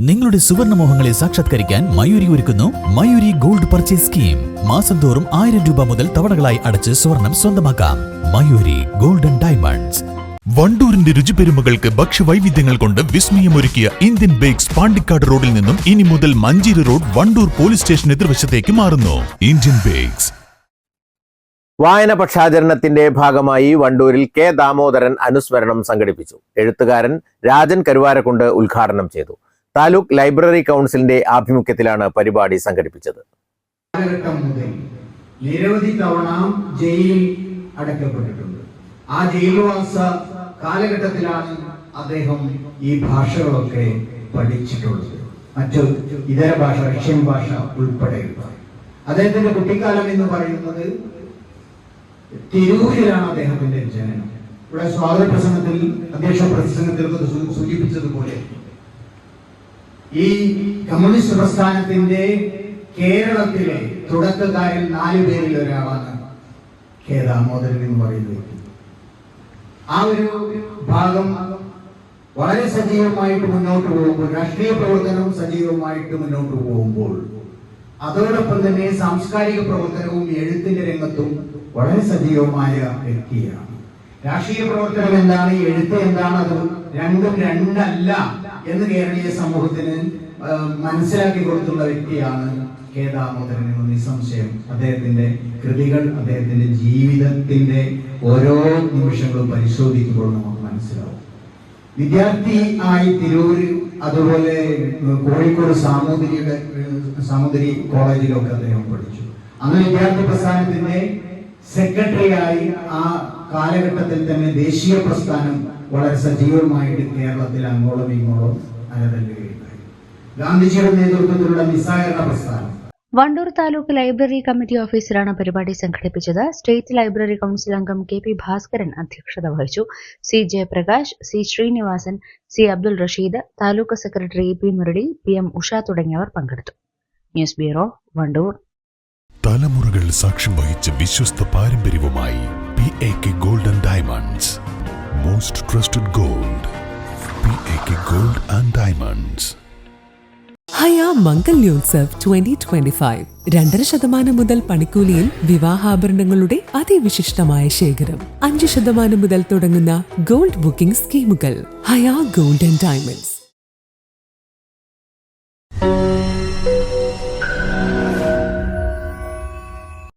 നിങ്ങളുടെ സുവർണ മോഹങ്ങളെ സാക്ഷാത്കരിക്കാൻ മയൂരി ഒരുക്കുന്നു മയൂരി ഗോൾഡ് പർച്ചേസ് സ്കീം. മാസം തോറും ആയിരം രൂപ മുതൽ തവണകളായി അടച്ച് സ്വർണം സ്വന്തമാക്കാം. Mayuri golden diamonds. വണ്ടൂരിന്റെ രുചിപെരുമകൾക്ക് ഭക്ഷ്യവൈവിധ്യങ്ങൾ കൊണ്ട് വിസ്മയമൊരുക്കിയ ഇന്ത്യൻ ബേക്സ് പാണ്ടിക്കാട് റോഡിൽ നിന്നും ഇനി മുതൽ Manjeri road Wandoor police station എതിർവശത്തേക്ക് മാറുന്നു. Indian bakes. വായന പക്ഷാചരണത്തിന്റെ ഭാഗമായി വണ്ടൂരിൽ കെ ദാമോദരൻ അനുസ്മരണം സംഘടിപ്പിച്ചു. എഴുത്തുകാരൻ രാജൻ കരുവാരക്കുണ്ട് ഉദ്ഘാടനം ചെയ്തു. താലൂക്ക് ലൈബ്രറി കൗൺസിലിന്റെ ആഭിമുഖ്യത്തിലാണ് പരിപാടി സംഘടിപ്പിച്ചത്. നിരവധി തവണ ജയിലിൽ അടയ്ക്കപ്പെട്ടിട്ടുണ്ട്. ആ ജയിൽവാസ കാലഘട്ടത്തിലാണ് അദ്ദേഹം ഈ ഭാഷകളൊക്കെ പഠിച്ചിട്ടുള്ളത്. മറ്റു ഇതര ഭാഷ റഷ്യൻ ഭാഷ ഉൾപ്പെടെ. അദ്ദേഹത്തിന്റെ കുട്ടിക്കാലം എന്ന് പറയുന്നത് തിരൂരിലാണ് അദ്ദേഹത്തിന്റെ ജനനം. ഇവിടെ സ്വാഗത പ്രസംഗത്തിൽ അധ്യക്ഷ പ്രസംഗത്തിൽ സൂചിപ്പിച്ചതുപോലെ ഈ കമ്മ്യൂണിസ്റ്റ് പ്രസ്ഥാനത്തിന്റെ കേരളത്തിലെ തുടക്കക്കാരിൽ നാലു പേരിൽ ഒരാളാണ് കെ ദാമോദരൻ എന്ന് പറയുന്ന വ്യക്തി. ആ ഒരു ഭാഗം വളരെ സജീവമായിട്ട് മുന്നോട്ട് പോകുമ്പോൾ രാഷ്ട്രീയ പ്രവർത്തനവും സജീവമായിട്ട് മുന്നോട്ട് പോകുമ്പോൾ അതോടൊപ്പം തന്നെ സാംസ്കാരിക പ്രവർത്തനവും എഴുത്തിന്റെ രംഗത്തും വളരെ സജീവമായ വ്യക്തിയാണ്. രാഷ്ട്രീയ പ്രവർത്തനം എന്താണ്? എഴുത്ത് എന്താണ്? അത് രണ്ടും രണ്ടല്ല എന്ന് കേരളീയ സമൂഹത്തിന് മനസ്സിലാക്കി കൊടുത്തുള്ള വ്യക്തിയാണ് കെ ദാമോദരൻ എന്ന് നിസ്സംശയം. അദ്ദേഹത്തിന്റെ കൃതികൾ അദ്ദേഹത്തിന്റെ ജീവിതത്തിന്റെ ഓരോ നിമിഷങ്ങളും പരിശോധിക്കുമ്പോൾ നമുക്ക് മനസ്സിലാവും. വിദ്യാർത്ഥി ആയി തിരൂര് അതുപോലെ കോഴിക്കോട് സാമൂതിരിയുടെ സാമൂതിരി കോളേജിലൊക്കെ അദ്ദേഹം പഠിച്ചു. അന്ന് വിദ്യാർത്ഥി പ്രസ്ഥാനത്തിന്റെ സെക്രട്ടറി ആയി ആ കാലഘട്ടത്തിൽ തന്നെ ദേശീയ പ്രസ്ഥാനം വളരെ സജീവമായിട്ട് കേരളത്തിൽ അങ്ങോളം ഇങ്ങോളം അലതല്ലുകയുണ്ടായി ഗാന്ധിജിയുടെ നേതൃത്വത്തിലുള്ള നിസ്സാരണ പ്രസ്ഥാനം. വണ്ടൂർ താലൂക്ക് ലൈബ്രറി കമ്മിറ്റി ഓഫീസിലാണ് പരിപാടി സംഘടിപ്പിച്ചത്. സ്റ്റേറ്റ് ലൈബ്രറി കൗൺസിൽ അംഗം കെ പി ഭാസ്കരൻ അധ്യക്ഷത വഹിച്ചു. C Jayaprakash C Srinivasan C Abdul Rasheed taluk secretary P Murali P M Usha തുടങ്ങിയവർ പങ്കെടുത്തു. News bureau Vandoor. തലമുറകൾ സാക്ഷ്യം വഹിച്ച വിശ്വസ്ത പാരമ്പര്യവുമായി P A K golden diamonds most trusted gold P A K gold and diamonds Hayya Mangalyotsav twenty twenty five രണ്ടര ശതമാനം മുതൽ പണിക്കൂലിയിൽ വിവാഹാഭരണങ്ങളുടെ അതിവിശിഷ്ടമായ ശേഖരം. അഞ്ച് ശതമാനം മുതൽ തുടങ്ങുന്ന ഗോൾഡ് ബുക്കിംഗ് സ്കീമുകൾ. ഹയാ ഗോൾഡ് ആൻഡ് ഡയമണ്ട്സ്